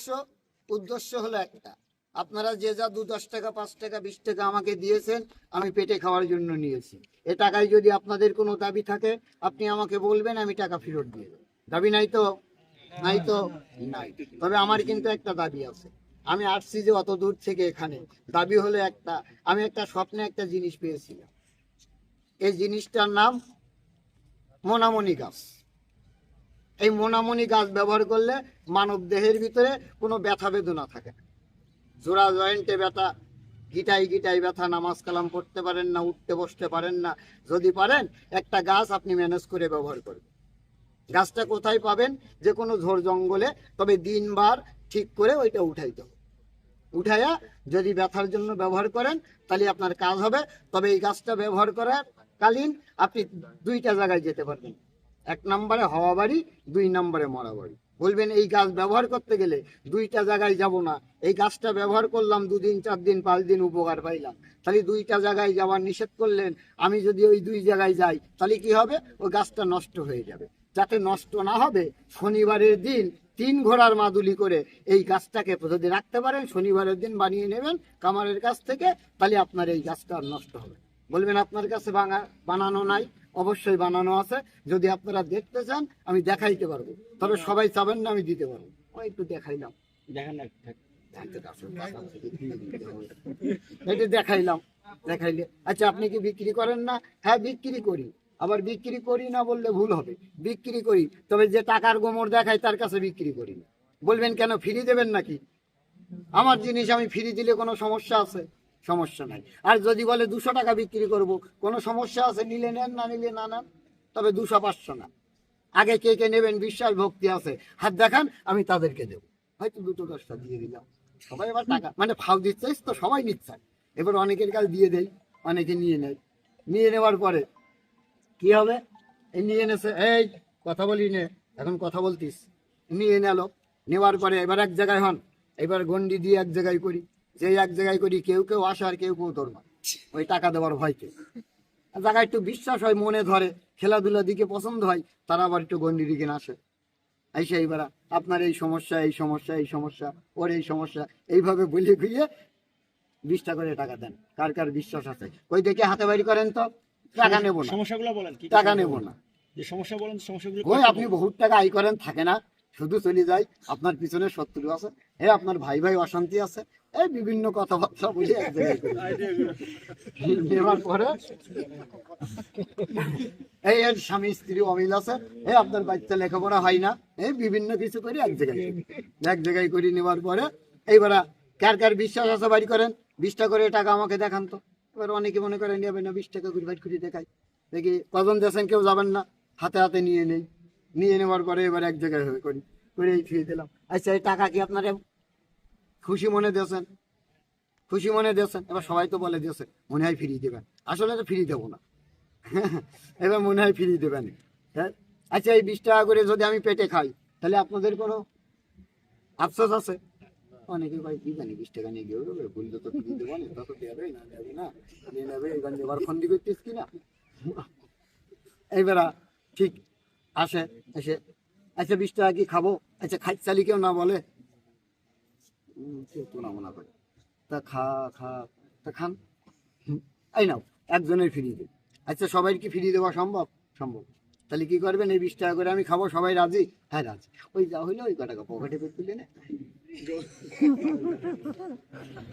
উদ্দেশ্য- উদ্দেশ্য হলো একটা। আপনারা যে যা দু দশ টাকা, পাঁচ টাকা, বিশ টাকা আমাকে দিয়েছেন, আমি পেটে খাওয়ার জন্য নিয়েছি। এ টাকায় যদি আপনাদের কোনো দাবি থাকে, আপনি আমাকে বলবেন, আমি টাকা ফেরত দিয়ে দেবো। দাবি নাই তো? নাই তো? নাই। তবে আমার কিন্তু একটা দাবি আছে। আমি আসছি যে অত দূর থেকে এখানে। দাবি হলো একটা, আমি একটা স্বপ্নে একটা জিনিস পেয়েছিলাম। এই জিনিসটার নাম মোনামণি গাছ। এই মোনামণি গাছ ব্যবহার করলে মানব দেহের ভিতরে কোনো ব্যথা বেদনা থাকে না। জোড়া জয়েন্টে ব্যথা গিটাই গিটাই ব্যথা, নামাজ কালাম পড়তে পারেন না, উঠতে বসতে পারেন না, যদি পারেন, একটা গাছ আপনি ম্যানেজ করে ব্যবহার করবেন। গাছটা কোথায় পাবেন? যে কোনো ঝোড় জঙ্গলে, তবে দিনবার ঠিক করে ওইটা উঠাইতে হবে। উঠাইয়া যদি ব্যথার জন্য ব্যবহার করেন, তাহলে আপনার কাজ হবে। তবে এই গাছটা ব্যবহার করার কালীন আপনি দুইটা জায়গায় যেতে পারবেন। এক নম্বরে হওয়া বাড়ি, দুই নম্বরে মরা বাড়ি। বলবেন এই গাছ ব্যবহার করতে গেলে দুইটা জায়গায় যাব না। এই গাছটা ব্যবহার করলাম, দুদিন চার দিন পাঁচ দিন উপকার পাইলাম। তাহলে দুইটা জায়গায় যাওয়ার নিষেধ করলেন, আমি যদি ওই দুই জায়গায় যাই, তাহলে কি হবে? ওই গাছটা নষ্ট হয়ে যাবে। যাতে নষ্ট না হবে, শনিবারের দিন তিন ঘোড়ার মাদুলি করে এই গাছটাকে যদি রাখতে পারেন, শনিবারের দিন বানিয়ে নেবেন কামারের কাছ থেকে, তাহলে আপনার এই গাছটা নষ্ট হবে বলবেন আপনার কাছে বাঙা বানানো নাই? অবশ্যই বানানো আছে। যদি আপনারা দেখতে চান আমি দেখাইতে পারব। তবে সবাই চাবেন না আমি দিতে পারব। ওই একটু দেখাইলাম। এটা দেখাইলাম দেখাইলে। আচ্ছা আপনি কি বিক্রি করেন না? হ্যাঁ বিক্রি করি। আবার বিক্রি করি না বললে ভুল হবে। বিক্রি করি তবে যে টাকার গোমর দেখায় তার কাছে বিক্রি করি না। বলবেন কেন ফ্রি দেবেন নাকি? আমার জিনিস আমি ফ্রি দিলে কোনো সমস্যা আছে? সমস্যা নাই। আর যদি বলে দুশো টাকা বিক্রি করব, কোনো সমস্যা আছে? নিলে নেন, না নিলে না নেন। তবে দুশো পাঁচশো না। আগে কে কে নেবেন? বিশ্বাস, ভক্তি আছে। হাত দেখান, আমি তাদেরকে দেবো। হয়তো দুটো দশটা দিয়ে দিলাম। সবাই আবার টাকা। মানে ফাউ দিচ্ছে তো সবাই নিচ্ছে। এবার অনেকের কাছে দিয়ে দেয় অনেকে নিয়ে নেয়। নিয়ে নেওয়ার পরে কি হবে? এই নিয়ে এনেছে। এই, কথা বলি নে। এখন কথা বলতিস। নিয়ে নিল। নেওয়ার পরে এবার এক জায়গায় হন। এবার গন্ডি দিয়ে এক জায়গায় করি। যে এক জায়গায় করি কেউ কেউ আসে আর কেউ কেউ ধরবা ওই টাকা দেওয়ার ভয়কে। জায়গায় একটু বিশ্বাস হয় মনে ধরে খেলাধুলার দিকে পছন্দ হয় তারা আবার একটু গন্ডি দিকে আসে। আইসা এইবার আপনার এই সমস্যা এই সমস্যা এই সমস্যা ওর এই সমস্যা এইভাবে বলে খুইয়ে বিশটা করে টাকা দেন। কার কার বিশ্বাস আছে? ওই দেখে হাতে বাড়ি করেন তো? টাকা নেব না। সমস্যাগুলো বলেন টাকা নেব না। যে সমস্যা বলেন সমস্যাগুলো ওই আপনি বহুত টাকা আয় করেন থাকে না। শুধু চলে যায় আপনার পিছনে শত্রু আছে। হে আপনার ভাই ভাই অশান্তি আছে, এই বিভিন্ন কথাবার্তা বলি পরে এই এর স্বামী স্ত্রী অমিল আছে এই আপনার বাচ্চা লেখাপড়া হয় না এই বিভিন্ন কিছু করে এক জায়গায় এক জায়গায় করে নেওয়ার পরে এইবার কার কার বিশ্বাস আছে বাড়ি করেন? বিশটা করে টাকা আমাকে দেখান তো। এবার অনেকে মনে করে নেবে না বিশ টাকা করে বাড়ি করে দেখাই। দেখি কজন দেশেন কেউ যাবেন না, হাতে হাতে নিয়ে নেই। নিয়ে নেওয়ার পরে এবার এক জায়গায় করি করে ছুঁয়ে দিলাম। আচ্ছা এই টাকা কি আপনারা খুশি মনে দিয়েছেন। খুশি মনে দিয়েছেন। এবার সবাই তো বলে দিয়েছে, মনে হয় ফিরিয়ে দেবেন। আসলে তো ফিরিয়ে দেবো না। এবার মনে হয় ফিরিয়ে দেবেন। হ্যাঁ? আচ্ছা এই বিশ টাকা করে যদি আমি পেটে খাই, তাহলে আপনাদের কোনো আফসোস আছে? অনেকে ভাই কি জানি, বিশ টাকা নিয়ে গিয়ে বললে তো ফিরিয়ে দেবো না তত দেবে না দেবে না, নিয়ে নেবে, এবার এবার ফন্দি করতিস কি না? এইবার ঠিক, আসে, এসে আচ্ছা বিশ টাকা কি খাব? আচ্ছা খাই চালি কেউ না বলে। কেউ তো করে তা খা খা তা খান। এই নাও একজনের ফিরিয়ে দেবে আচ্ছা সবাই কি ফিরিয়ে দেওয়া সম্ভব? সম্ভব। তাহলে কি করবেন? এই বিশ টাকা করে আমি খাব সবাই রাজি? হ্যাঁ রাজি। ওই যা হইল ওই কটাকা পকেটে পেয়ে তুলে নে।